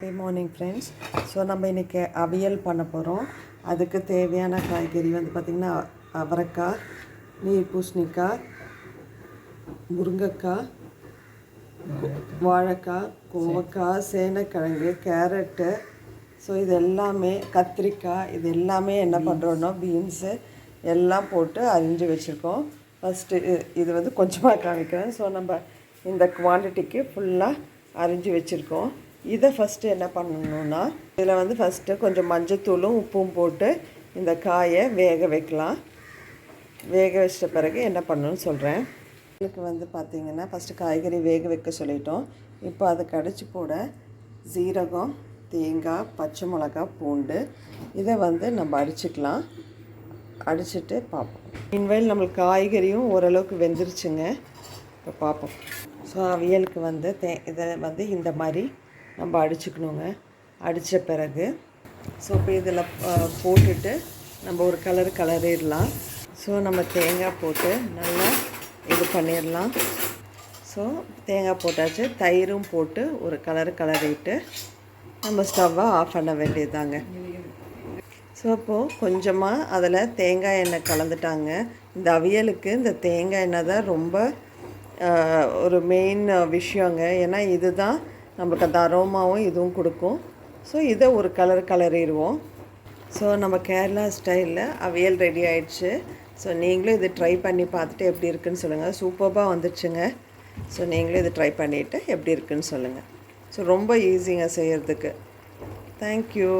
Good morning friends so நம்ம இன்றைக்கி அவியல் பண்ண போகிறோம் அதுக்கு தேவையான காய்கறி வந்து பார்த்திங்கன்னா அவரைக்காய் நீர் பூசணிக்காய் முருங்கைக்காய் வாழைக்காய் கோவக்காய் சேனைக்கிழங்கு கேரட்டு. ஸோ இது எல்லாமே கத்திரிக்காய் இது எல்லாமே என்ன பண்ணுறோன்னா பீன்ஸு எல்லாம் போட்டு அரிஞ்சு வச்சுருக்கோம். ஃபஸ்ட்டு இது வந்து கொஞ்சமாக காமிக்கிறேன். ஸோ நம்ம இந்த குவான்டிட்டிக்கு ஃபுல்லாக அரிஞ்சு வச்சுருக்கோம். இதை ஃபஸ்ட்டு என்ன பண்ணணும்னா இதில் வந்து ஃபஸ்ட்டு கொஞ்சம் மஞ்சத்தூளும் உப்பும் போட்டு இந்த காயை வேக வைக்கலாம். வேக வச்சிட்ட பிறகு என்ன பண்ணணும்னு சொல்கிறேன் உங்களுக்கு வந்து பார்த்திங்கன்னா ஃபஸ்ட்டு காய்கறி வேக வைக்க சொல்லிட்டோம். இப்போ அதை கடிச்சு போட சீரகம் தேங்காய் பச்சை மிளகா பூண்டு இதை வந்து நம்ம அடிச்சுக்கலாம். அடிச்சுட்டு பார்ப்போம். மீன்வெயில் நம்மளுக்கு காய்கறியும் ஓரளவுக்கு வெந்துருச்சுங்க. இப்போ பார்ப்போம். ஸோ அவியலுக்கு வந்து தே இதை வந்து இந்த மாதிரி நம்ம அடிச்சுக்கணுங்க. அடித்த பிறகு. ஸோ இப்போ இதில் போட்டுட்டு நம்ம ஒரு கலர் கலரிடலாம். ஸோ நம்ம தேங்காய் போட்டு நல்லா இது பண்ணிடலாம். ஸோ தேங்காய் போட்டாச்சு. தயிரும் போட்டு ஒரு கலர் கலரிட்டு நம்ம ஸ்டவ்வை ஆஃப் பண்ண வேண்டியதாங்க ஸோ அப்போது கொஞ்சமாக அதில் தேங்காய் எண்ணெய் கலந்துட்டாங்க. இந்த அவியலுக்கு இந்த தேங்காய் எண்ணெய் தான் ரொம்ப ஒரு மெயின் விஷயங்க. ஏன்னா இதுதான் நம்மளுக்கு அந்த அரோமாவும் இதுவும் கொடுக்கும். ஸோ இதை ஒரு கலர் கலரிடுவோம். ஸோ நம்ம கேரளா ஸ்டைலில் அவியல் ரெடி ஆயிடுச்சு. ஸோ நீங்களும் இது ட்ரை பண்ணி பார்த்துட்டு எப்படி இருக்குன்னு சொல்லுங்கள் சூப்பராக வந்துடுச்சுங்க ஸோ நீங்களும் இது ட்ரை பண்ணிவிட்டு எப்படி இருக்குன்னு சொல்லுங்கள் ஸோ ரொம்ப ஈஸிங்க செய்கிறதுக்கு தேங்க்யூ